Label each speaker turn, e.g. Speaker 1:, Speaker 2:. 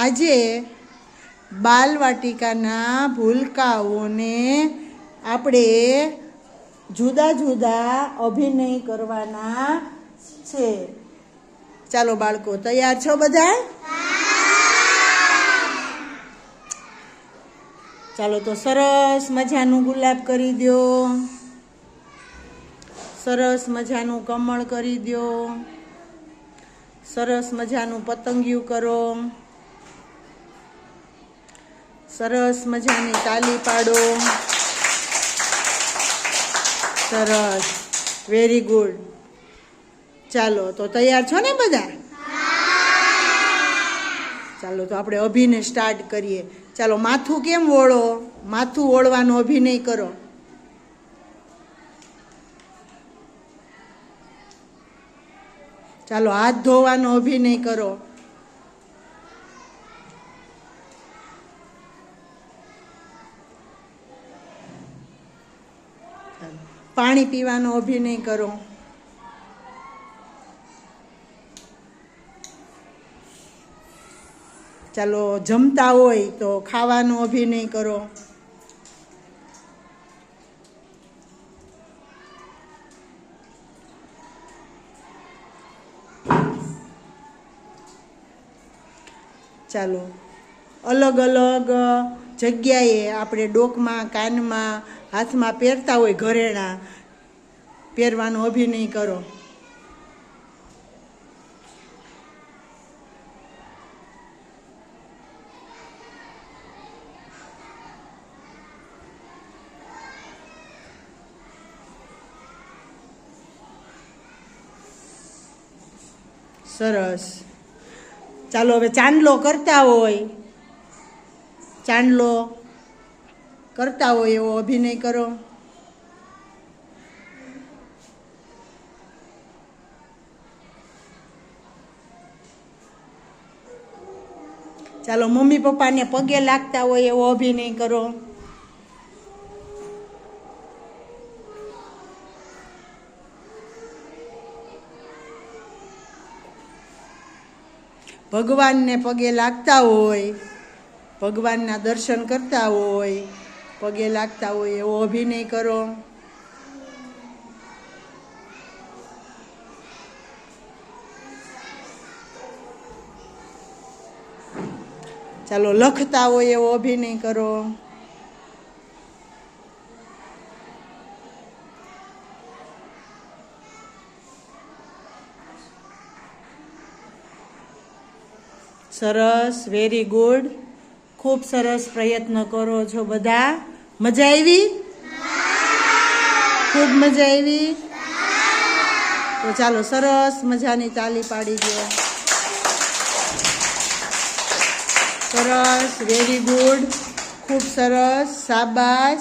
Speaker 1: આજે બાલવાટિકાના ભૂલકાઓને આપણે જુદા જુદા અભિનય કરવાના છે. ચાલો બાળકો, તૈયાર છો બધા? ચાલો તો સરસ મજાનું ગુલાબ કરી દો. સરસ મજાનું કમળ કરી દો. સરસ મજાનું પતંગિયું કરો. સરસ મજાની તાલી પાડો. સરસ. વેરી ગુડ ચાલો, તો તૈયાર છો ને બધા? ચાલો, તો આપણે અભિનય સ્ટાર્ટ કરીએ. ચાલો, માથું કેમ ઓળો માથું ઓળવાનો અભિનય કરો. ચાલો, હાથ ધોવાનો અભિનય કરો. પાણી પીવાનો અભિનય કરો. ચાલો, જમતા હોય તો ખાવાનો અભિનય કરો. ચાલો અલગ અલગ જગ્યાએ આપણે ડોકમાં, કાનમાં હાથમાં પહેરતા હોય ઘરેણાં પહેરવાનો અભિનય કરો. સરસ. ચાલો હવે ચાંદલો કરતા હોય. ચાંદલો કરતા હોય એવો અભિનય કરો. ચાલો, મમ્મી પપ્પાને પગે લાગતા હોય એવો અભિનય કરો. ભગવાનને પગે લાગતા હોય, ભગવાનના દર્શન કરતા હોય પગે લાગતા હોય એવો અભિનય કરો. ચાલો, લખતા હોય એવો અભિનય કરો. સરસ વેરી ગુડ ખૂબ સરસ પ્રયત્ન કરો છો બધા. મજા આવી? ખૂબ મજા આવી? તો ચાલો, સરસ મજાની તાલી પાડી દો. સરસ વેરી ગુડ ખૂબ સરસ, શાબાશ.